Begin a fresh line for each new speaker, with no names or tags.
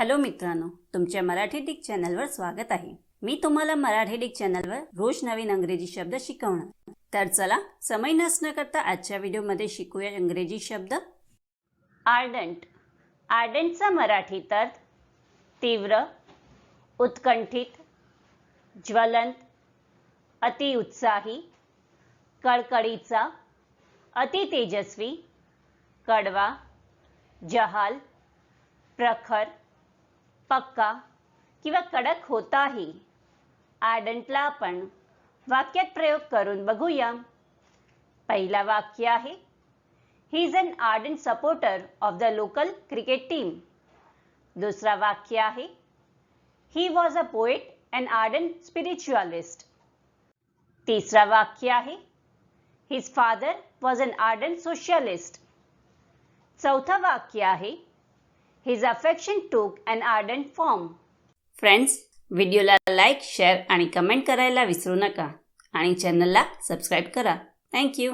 Hello मित्रांनो तुमच्या Marathi Dick चॅनलवर स्वागत आहे. मी तुम्हाला मराठी डिक चॅनलवर रोज नवीन अंग्रेजी शब्द शिकवणार. तर चला समय नसणं करता आजच्या व्हिडिओमध्ये शिकूया इंग्रजी शब्द. आर्डंट. आर्डंटचा मराठी तर तीव्र उत्कंठित ज्वलंत अतिउत्साही कळकळीचा अतितेजस्वी कडवा जहाल प्रखर पक्का किंवा कडक होताही आडंटला आपण वाक्यात प्रयोग करून बघूया. पहिला वाक्य आहे he is an ardent supporter of the local cricket team दुसरा वाक्य आहे he was a poet and ardent spiritualist तिसरा वाक्य आहे his father was an ardent socialist चौथं वाक्य आहे his affection took an ardent form friends व्हिडिओला लाईक शेअर आणि कमेंट करायला विसरू नका. आणि चॅनलला सबस्क्राईब करा. थँक्यू